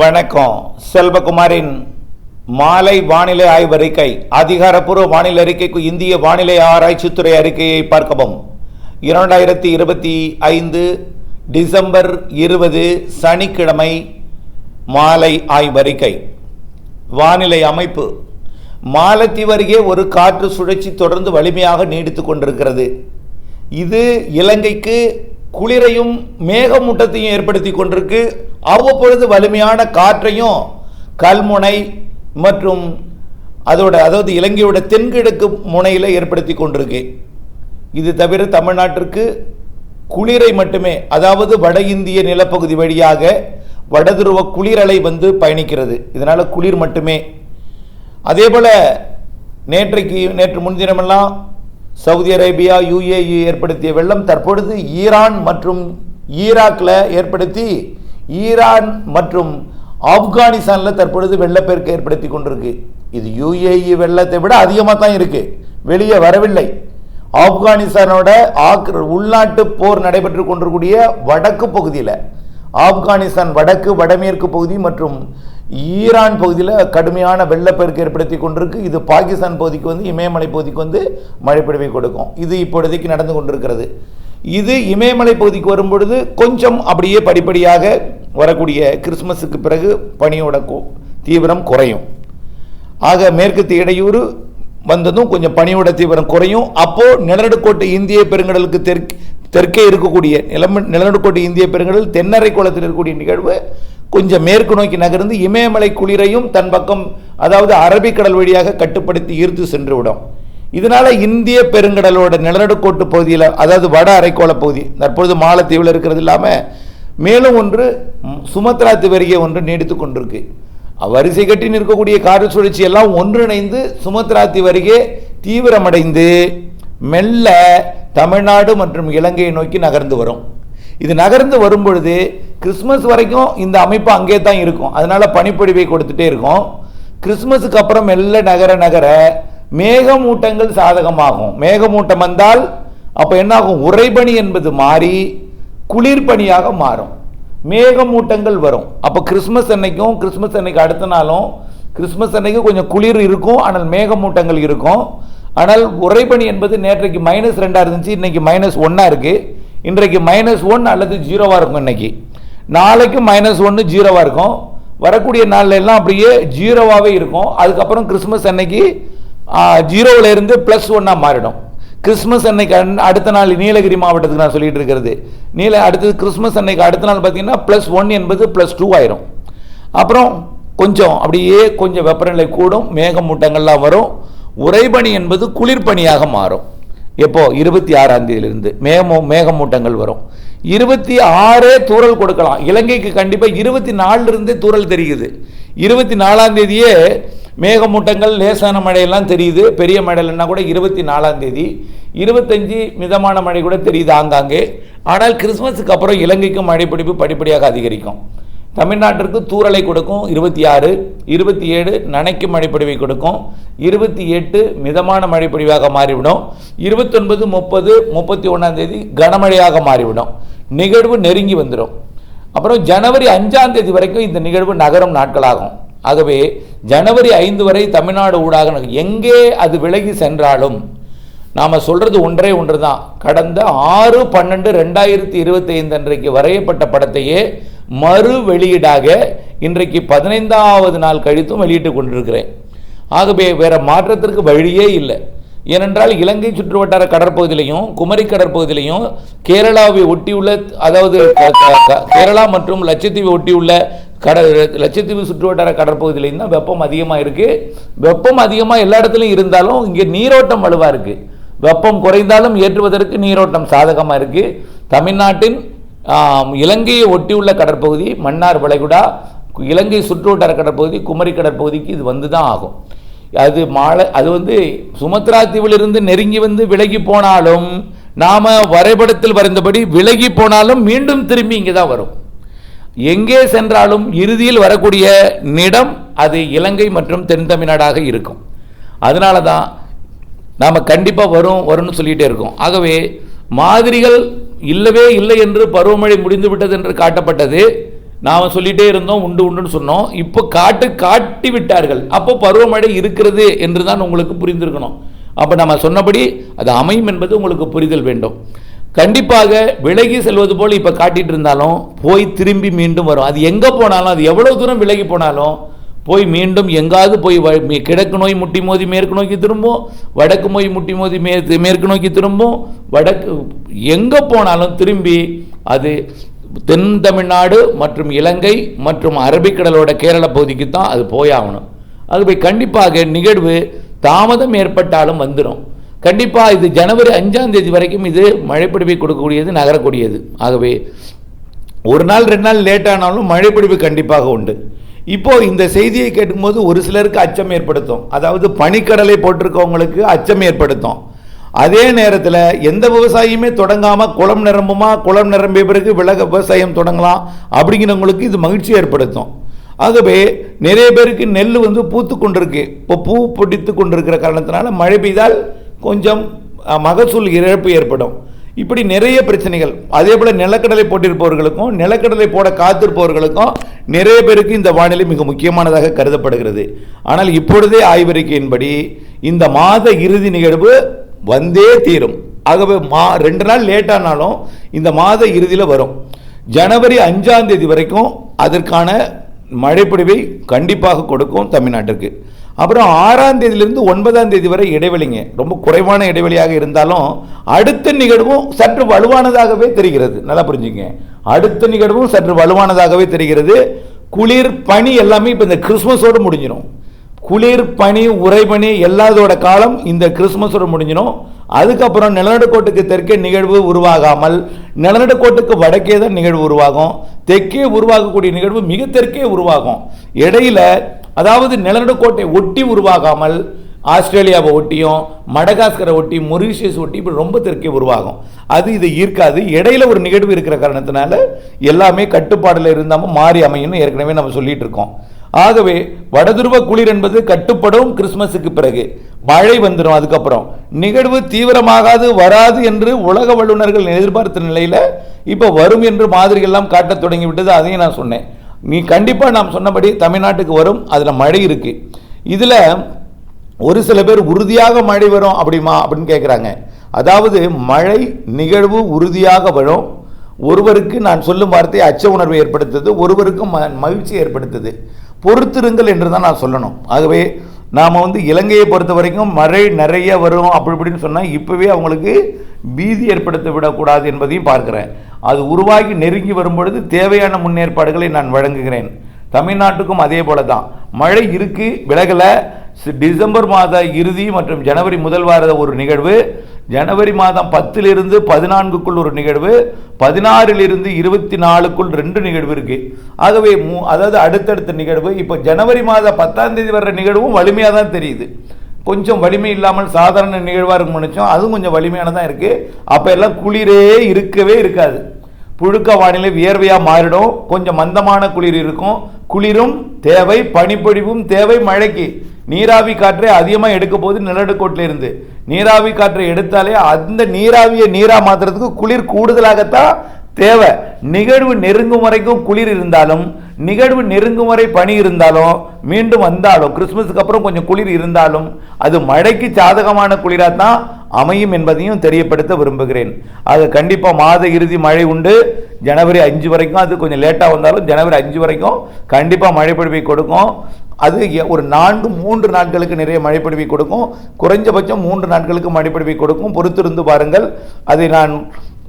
வணக்கம். செல்வகுமாரின் மாலை வானிலை ஆய்வறிக்கை அதிகாரப்பூர்வ வானிலை அறிக்கைக்கு இந்திய வானிலை ஆராய்ச்சித்துறை அறிக்கையை பார்க்கவும். இரண்டாயிரத்தி இருபத்தி ஐந்து டிசம்பர் இருபது சனிக்கிழமை மாலை ஆய்வறிக்கை வானிலை அமைப்பு. மாலத்தீவு அருகே ஒரு காற்று சுழற்சி தொடர்ந்து வலிமையாக நீடித்துக் கொண்டிருக்கிறது. இது இலங்கைக்கு குளிரையும் மேகமூட்டத்தையும் ஏற்படுத்தி கொண்டிருக்கு. அவ்வப்பொழுது வலிமையான காற்றையும் கல்முனை மற்றும் அதோட அதாவது இலங்கையோட தென்கிழக்கு முனையில் ஏற்படுத்தி கொண்டிருக்கு. இது தவிர தமிழ்நாட்டிற்கு குளிரை மட்டுமே அதாவது வட இந்திய நிலப்பகுதி வழியாக வடதுருவ குளிரலை வந்து பயணிக்கிறது. இதனால் குளிர் மட்டுமே. அதே போல் நேற்றைக்கு நேற்று முன்தினமெல்லாம் சவுதி அரேபியா யுஏஇ ஏற்படுத்திய வெள்ளம் தற்பொழுது ஈரான் மற்றும் ஈராக்கில் ஏற்படுத்தி ஈரான் மற்றும் ஆப்கானிஸ்தானில் தற்பொழுது வெள்ளப்பெருக்கு ஏற்படுத்தி கொண்டிருக்கு. இது யுஏஇ வெள்ளத்தை விட அதிகமாக தான் இருக்கு. வெளியே வரவில்லை. ஆப்கானிஸ்தானோட ஆக்ர உள்நாட்டு போர் நடைபெற்று கொண்டிருக்கூடிய வடக்கு பகுதியில் ஆப்கானிஸ்தான் வடக்கு வடமேற்கு பகுதி மற்றும் ஈரான் பகுதியில் கடுமையான வெள்ளப்பெருக்கு ஏற்படுத்தி கொண்டிருக்கு. இது பாகிஸ்தான் பகுதிக்கு வந்து இமயமலை பகுதிக்கு வந்து மழைப்பொழிவை கொடுக்கும். இது இப்பொழுதைக்கு நடந்து கொண்டிருக்கிறது. இது இமயமலை பகுதிக்கு வரும்பொழுது கொஞ்சம் அப்படியே படிப்படியாக வரக்கூடிய கிறிஸ்மஸுக்கு பிறகு பனியோட தீவிரம் குறையும். ஆக மேற்கு இடையூறு வந்ததும் கொஞ்சம் பனியோட தீவிரம் குறையும். அப்போது நிலநடுக்கோட்டை இந்திய பெருங்கடலுக்கு தெற்கு தெற்கே இருக்கக்கூடிய நிலம் நிலநடுக்கோட்டை இந்திய பெருங்கடல் தென்னரை குளத்தில் இருக்கக்கூடிய நிகழ்வு கொஞ்சம் மேற்கு நோக்கி நகர்ந்து இமயமலை குளிரையும் தன் பக்கம் அதாவது அரபிக்கடல் வழியாக கட்டுப்படுத்தி ஈர்த்து சென்றுவிடும். இதனால் இந்திய பெருங்கடலோட நிலநடுக்கோட்டு பகுதியில் அதாவது வட அரைக்கோள பகுதி தற்பொழுது மாலத்தீவில் இருக்கிறது இல்லாமல் மேலும் ஒன்று சுமத்ரா திவரிகை ஒன்று நீடித்து கொண்டிருக்கு. வரிசை கட்டி நிற்கக்கூடிய காற்று சுழற்சி எல்லாம் ஒன்றிணைந்து சுமத்ரா திவரிகை தீவிரமடைந்து மெல்ல தமிழ்நாடு மற்றும் இலங்கையை நோக்கி நகர்ந்து வரும். இது நகர்ந்து வரும்பொழுது கிறிஸ்மஸ் வரைக்கும் இந்த அமைப்பு அங்கே தான் இருக்கும். அதனால் பனிப்பொழிவை கொடுத்துட்டே இருக்கும். கிறிஸ்மஸுக்கு அப்புறம் மெல்ல நகர நகர மேகமூட்டங்கள் சாதகமாகும். மேகமூட்டம் வந்தால் அப்போ என்னாகும்? உறைபனி என்பது மாறி குளிர்பனியாக மாறும். மேகமூட்டங்கள் வரும். அப்போ கிறிஸ்மஸ் அன்னைக்கும் கிறிஸ்மஸ் அன்னைக்கு அடுத்த நாளும் கிறிஸ்மஸ் அன்னைக்கு கொஞ்சம் குளிர் இருக்கும் ஆனால் மேகமூட்டங்கள் இருக்கும். ஆனால் உறைபனி என்பது நேற்றைக்கு மைனஸ் ரெண்டாக இருந்துச்சு இன்னைக்கு மைனஸ் ஒன்றா இருக்குது இன்றைக்கு மைனஸ் ஒன் அல்லது ஜீரோவாக இருக்கும் இன்னைக்கு. நாளைக்கு மைனஸ் ஒன்று ஜீரோவாக இருக்கும். வரக்கூடிய நாள்ல எல்லாம் அப்படியே ஜீரோவாகவே இருக்கும். அதுக்கப்புறம் கிறிஸ்மஸ் அன்னைக்கு ஜீரோவில் இருந்து ப்ளஸ் ஒன்னாக மாறிடும். கிறிஸ்மஸ் அன்னைக்கு அடுத்த நாள் நீலகிரி மாவட்டத்துக்கு நான் சொல்லிட்டு இருக்கிறது. நீல அடுத்தது கிறிஸ்மஸ் அன்னைக்கு அடுத்த நாள் பார்த்தீங்கன்னா ப்ளஸ் ஒன் என்பது ப்ளஸ் டூ ஆயிரும். அப்புறம் கொஞ்சம் அப்படியே கொஞ்சம் வெப்பநிலை கூடும் மேகமூட்டங்கள்லாம் வரும். உறைபனி என்பது குளிர்பனியாக மாறும். எப்போ? இருபத்தி ஆறாம் தேதியிலிருந்து மேகமூ மேகமூட்டங்கள் வரும். இருபத்தி ஆறே தூறல் கொடுக்கலாம். இலங்கைக்கு கண்டிப்பாக இருபத்தி நாலுலேருந்தே தூரல் தெரியுது. இருபத்தி நாலாம் தேதியே மேகமூட்டங்கள் லேசான மழையெல்லாம் தெரியுது. பெரிய மழையிலன்னா கூட இருபத்தி நாலாம் தேதி. இருபத்தஞ்சி மிதமான மழை கூட தெரியுது ஆங்காங்கே. ஆனால் கிறிஸ்மஸுக்கு அப்புறம் இலங்கைக்கும் மழைப்பிடிப்பு படிப்படியாக அதிகரிக்கும். தமிழ்நாட்டிற்கு தூறலை கொடுக்கும் இருபத்தி ஆறு இருபத்தி ஏழு நனைக்கும் மழைப்பொழிவை கொடுக்கும். இருபத்தி எட்டு மிதமான மழைப்பொழிவாக மாறிவிடும். இருபத்தொன்பது முப்பது முப்பத்தி ஒன்றாம் தேதி கனமழையாக மாறிவிடும். நிகழ்வு நெருங்கி வந்துடும் அப்புறம் ஜனவரி அஞ்சாம் தேதி வரைக்கும் இந்த நிகழ்வு நகரும் நாட்களாகும். ஆகவே ஜனவரி ஐந்து வரை தமிழ்நாடு ஊடாக எங்கே அது விலகி சென்றாலும் நாம் சொல்கிறது ஒன்றே ஒன்று தான் கடந்த ஆறு பன்னெண்டு ரெண்டாயிரத்தி இருபத்தி ஐந்து அன்றைக்கு வரையப்பட்ட படத்தையே மறு வெளியீடாக இன்றைக்கு பதினைந்தாவது நாள் கழித்தும் வெளியிட்டு கொண்டிருக்கிறேன். ஆகவே வேறு மாற்றத்திற்கு வழியே இல்லை. ஏனென்றால் இலங்கை சுற்றுவட்டார கடற்பகுதியிலையும் குமரி கடற்பகுதியிலையும் கேரளாவை ஒட்டியுள்ள அதாவது கேரளா மற்றும் லட்சத்தீவை ஒட்டியுள்ள கடல் லட்சத்தீவு சுற்றுவட்டார கடற்பகுதியிலையும் தான் வெப்பம் அதிகமாக இருக்கு. வெப்பம் அதிகமாக எல்லா இடத்துலையும் இருந்தாலும் இங்கே நீரோட்டம் வலுவாக இருக்குது வெப்பம் குறைந்தாலும் ஏற்றுவதற்கு நீரோட்டம் சாதகமாக இருக்குது தமிழ்நாட்டின் இலங்கையை ஒட்டியுள்ள கடற்பகுதி மன்னார் வளைகுடா இலங்கை சுற்றுவட்டார கடற்பகுதி குமரி கடற்பகுதிக்கு இது வந்து தான் ஆகும். அது மாலை அது வந்து சுமத்ரா தீவிலிருந்து நெருங்கி வந்து விலகி போனாலும் நாம் வரைபடத்தில் வரைந்தபடி விலகி போனாலும் மீண்டும் திரும்பி இங்கே தான் வரும். எங்கே சென்றாலும் இறுதியில் வரக்கூடிய நிடம் அது இலங்கை மற்றும் தென் தமிழ்நாடாக இருக்கும். அதனால தான் நாம் கண்டிப்பாக வரும் வரும்னு சொல்லிகிட்டே இருக்கோம். ஆகவே மாதிரிகள் இல்லவே இல்லை என்று பருவமழை முடிந்து விட்டது என்று காட்டப்பட்டது. நாம் சொல்லிகிட்டே இருந்தோம் உண்டு உண்டுன்னு சொன்னோம். இப்போ காட்டு காட்டி விட்டார்கள். அப்போ பருவமழை இருக்கிறது என்று தான் உங்களுக்கு புரிந்திருக்கணும். அப்போ நம்ம சொன்னபடி அது அமையும் என்பது உங்களுக்கு புரிதல் வேண்டும். கண்டிப்பாக விலகி செல்வது போல் இப்போ காட்டிட்டு இருந்தாலும் போய் திரும்பி மீண்டும் வரும். அது எங்கே போனாலும் அது எவ்வளோ தூரம் விலகி போனாலும் போய் மீண்டும் எங்காவது போய் வ- கிழக்கு நோய் முட்டி மோதி மேற்கு நோக்கி திரும்பும் வடக்கு நோய் முட்டி மோதி மே மேற்கு நோக்கி திரும்பும் வடக்கு எங்கே போனாலும் திரும்பி அது தென் தமிழ்நாடு மற்றும் இலங்கை மற்றும் அரபிக்கடலோட கேரள பகுதிக்கு தான் அது போயாகணும். போய் கண்டிப்பாக நிகழ்வு தாமதம் ஏற்பட்டாலும் வந்துடும் கண்டிப்பாக இது ஜனவரி அஞ்சாம் தேதி வரைக்கும் இது மழைப்பிடிப்பை கொடுக்கக்கூடியது நகரக்கூடியது. ஆகவே ஒரு நாள் ரெண்டு நாள் லேட் ஆனாலும் மழைப்பிடிப்பு கண்டிப்பாக உண்டு. இப்போது இந்த செய்தியை கேட்கும்போது ஒரு சிலருக்கு அச்சம் ஏற்படுத்தும். அதாவது பனிக்கடலை போட்டிருக்கவங்களுக்கு அச்சம் ஏற்படுத்தும். அதே நேரத்தில் எந்த விவசாயியுமே தொடங்காமல் குளம் நிரம்புமா குளம் நிரம்பிய பிறகு விலக விவசாயம் தொடங்கலாம் அப்படிங்கிறவங்களுக்கு இது மகிழ்ச்சி ஏற்படுத்தும். ஆகவே நிறைய பேருக்கு நெல் வந்து பூத்து கொண்டிருக்கு இப்போ பூ பிடித்து கொண்டிருக்கிற காரணத்தினால மழை பெய்தால் கொஞ்சம் மகசூல் இழப்பு ஏற்படும். இப்படி நிறைய பிரச்சனைகள். அதே போல் நிலக்கடலை போட்டிருப்பவர்களுக்கும் நிலக்கடலை போட காத்திருப்பவர்களுக்கும் நிறைய பேருக்கு இந்த வானிலை மிக முக்கியமானதாக கருதப்படுகிறது. ஆனால் இப்பொழுதே ஆய்வறிக்கையின்படி இந்த மாத இறுதி நிகழ்வு வந்தே தீரும். ஆகவே மா ரெண்டு நாள் லேட்டானாலும் இந்த மாத இறுதியில் வரும். ஜனவரி அஞ்சாம் தேதி வரைக்கும் அதற்கான மழைப்பொழிவை கண்டிப்பாக கொடுக்கும் தமிழ்நாட்டிற்கு. அப்புறம் ஆறாம் தேதியிலிருந்து ஒன்பதாம் தேதி வரை இடைவெளிங்க. ரொம்ப குறைவான இடைவெளியாக இருந்தாலும் அடுத்த நிகழ்வும் சற்று வலுவானதாகவே தெரிகிறது. நல்லா புரிஞ்சுங்க. அடுத்த நிகழ்வும் சற்று வலுவானதாகவே தெரிகிறது. குளிர் பனி எல்லாமே இப்போ இந்த கிறிஸ்மஸோடு முடிஞ்சிடும் குளிர் பனி உறைபனி எல்லாதோட காலம் இந்த கிறிஸ்மஸோட முடிஞ்சிடும் அதுக்கப்புறம் நிலநடுக்கோட்டுக்கு தெற்கே நிகழ்வு உருவாகாமல் நிலநடுக்கோட்டுக்கு வடக்கே தான் நிகழ்வு உருவாகும். தெற்கே உருவாகக்கூடிய நிகழ்வு மிக தெற்கே உருவாகும். இடையில அதாவது நிலநடுக்கோட்டை ஒட்டி உருவாகாமல் ஆஸ்திரேலியாவை ஒட்டியும் மடகாஸ்கரை ஒட்டி மொரீஷியஸ் ஒட்டி இப்படி ரொம்ப தெற்கே உருவாகும். அது இதை ஈர்க்காது. இடையில ஒரு நிகழ்வு இருக்கிற காரணத்தினால எல்லாமே கட்டுப்பாடில் இருந்தாமல் மாறி அமையும்னு ஏற்கனவே நம்ம சொல்லிட்டு இருக்கோம். ஆகவே வடதுருவ குளிர் என்பது கட்டுப்படும் கிறிஸ்மஸுக்கு பிறகு. மழை வந்துடும் அதுக்கப்புறம். நிகழ்வு தீவிரமாகாது வராது என்று உலக வல்லுநர்கள் எதிர்பார்த்த நிலையில் இப்போ வரும் என்று மாதிரிகள்லாம் காட்டத் தொடங்கி விட்டது அதையும் நான் சொன்னேன். நீ கண்டிப்பாக நாம் சொன்னபடி தமிழ்நாட்டுக்கு வரும். அதில் மழை இருக்குது இதில் ஒரு சில பேர் உறுதியாக மழை வரும் அப்படிமா அப்படின்னு கேட்குறாங்க அதாவது மழை நிகழ்வு உறுதியாக வரும். ஒருவருக்கு நான் சொல்லும் வார்த்தை அச்ச உணர்வை ஏற்படுத்துது ஒருவருக்கு ம மகிழ்ச்சி ஏற்படுத்துது. பொறுத்திருங்கள் என்று தான் நான் சொல்லணும். ஆகவே நாம் வந்து இலங்கையை பொறுத்த வரைக்கும் மழை நிறைய வரும் அப்படி இப்படின்னு சொன்னால் இப்போவே அவங்களுக்கு பீதி ஏற்படுத்த விடக்கூடாது என்பதையும் பார்க்குறேன். அது உருவாகி நெருங்கி வரும்பொழுது தேவையான முன்னேற்பாடுகளை நான் வழங்குகிறேன். தமிழ்நாட்டுக்கும் அதே போல தான் மழை இருக்கு விலகலை. டிசம்பர் மாத இறுதி மற்றும் ஜனவரி முதல் வார ஒரு நிகழ்வு. ஜனவரி மாதம் பத்திலிருந்து பதினான்குக்குள் ஒரு நிகழ்வு பதினாறிலிருந்து இருபத்தி நாலுக்குள் ரெண்டு நிகழ்வு இருக்குது ஆகவே மூ- அதாவது அடுத்தடுத்த நிகழ்வு இப்போ ஜனவரி மாதம் பத்தாம் தேதி வர்ற நிகழ்வும் வலிமையாக தான் தெரியுது. கொஞ்சம் வலிமை இல்லாமல் சாதாரண நிகழ்வாக இருக்கும் நினச்சோம் அதுவும் கொஞ்சம் வலிமையானதான் இருக்குது அப்போ எல்லாம் குளிரே இருக்கவே இருக்காது. புழுக்க வானிலை வியர்வையாக மாறிடும். கொஞ்சம் மந்தமான குளிர் இருக்கும். குளிரும் தேவை பனிப்பொழிவும் தேவை மழைக்கு. நீராவி காற்றை அதிகமாக எடுக்க போது நிலநடுக்கோட்டில் இருந்து. நீராவி காற்றை எடுத்தாலே அந்த நீராவியை நீரா மாத்துறதுக்கு குளிர் கூடுதலாகத்தான் தேவை. நிகழ்வு நெருங்கும் வரைக்கும் குளிர் இருந்தாலும் நிகழ்வு நெருங்கும் வரை பனி இருந்தாலும் மீண்டும் வந்தாலும் கிறிஸ்மஸுக்கு அப்புறம் கொஞ்சம் குளிர் இருந்தாலும் அது மழைக்கு சாதகமான குளிராக தான் அமையும் என்பதையும் தெரியப்படுத்த விரும்புகிறேன். அது கண்டிப்பாக மாத இறுதி மழை உண்டு. ஜனவரி அஞ்சு வரைக்கும் அது கொஞ்சம் லேட்டாக வந்தாலும் ஜனவரி அஞ்சு வரைக்கும் கண்டிப்பாக மழை பொழிவை கொடுக்கும். அது ஒரு நான்கு மூன்று நாட்களுக்கு நிறைய மழைப்பொழிவை கொடுக்கும். குறைஞ்சபட்சம் மூன்று நாட்களுக்கு மழைப்பொழிவை கொடுக்கும். பொறுத்திருந்து பாருங்கள். அதை நான்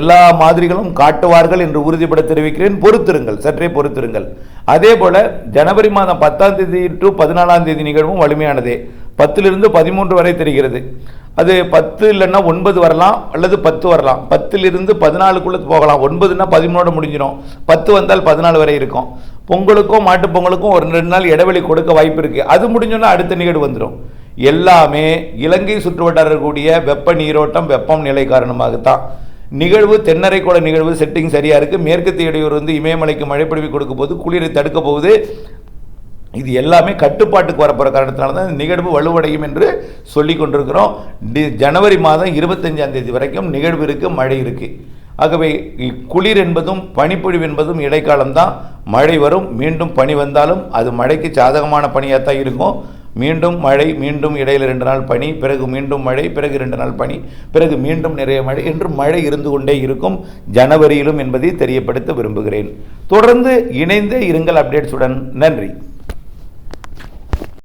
எல்லா மாதிரிகளும் காட்டுவார்கள் என்று உறுதிப்பட தெரிவிக்கிறேன். பொறுத்திருங்கள். சற்றே பொறுத்திருங்கள். அதே போல ஜனவரி மாதம் பத்தாம் தேதி டு பதினாலாம் தேதி நிகழ்வும் வலிமையானதே. பத்திலிருந்து பதிமூன்று வரை தெரிகிறது. அது பத்து இல்லைன்னா ஒன்பது வரலாம் அல்லது பத்து வரலாம். பத்திலிருந்து பதினாலுக்குள்ளே போகலாம். ஒன்பதுன்னா பதிமூணோட முடிஞ்சிடும் பத்து வந்தால் பதினாலு வரை இருக்கும். பொங்கலுக்கும் மாட்டுப் பொங்கலுக்கும் ஒரு ரெண்டு நாள் இடைவெளி கொடுக்க வாய்ப்பு இருக்குது அது முடிஞ்சோன்னா அடுத்த நிகழ்வு வந்துடும் எல்லாமே இலங்கை சுற்றுவட்டார இருக்கக்கூடிய வெப்ப நீரோட்டம் வெப்பம் நிலை காரணமாகத்தான். நிகழ்வு தென்னரைக்கோள நிகழ்வு செட்டிங் சரியாக இருக்குது மேற்கு தேடியூர் வந்து இமயமலைக்கு மழைப்பிடிவு கொடுக்க போது குளிரை தடுக்க போகுது. இது எல்லாமே கட்டுப்பாட்டுக்கு வரப்போகிற காரணத்தினால தான் நிகழ்வு வலுவடையும் என்று சொல்லி கொண்டிருக்கிறோம். டி ஜனவரி மாதம் இருபத்தஞ்சாம் தேதி வரைக்கும் நிகழ்வு இருக்குது மழை இருக்குது ஆகவே இக்குளிர் குளிர் என்பதும் பனிப்பொழிவு என்பதும் இடைக்காலம்தான். மழை வரும் மீண்டும் பனி வந்தாலும் அது மழைக்கு சாதகமான பனியாக தான் இருக்கும். மீண்டும் மழை மீண்டும் இடையில் ரெண்டு நாள் பனி பிறகு மீண்டும் மழை பிறகு ரெண்டு நாள் பனி பிறகு மீண்டும் நிறைய மழை என்று மழை இருந்து கொண்டே இருக்கும் ஜனவரியிலும் என்பதை தெரியப்படுத்த விரும்புகிறேன். தொடர்ந்து இணைந்தே இருங்கள் அப்டேட்ஸுடன். நன்றி.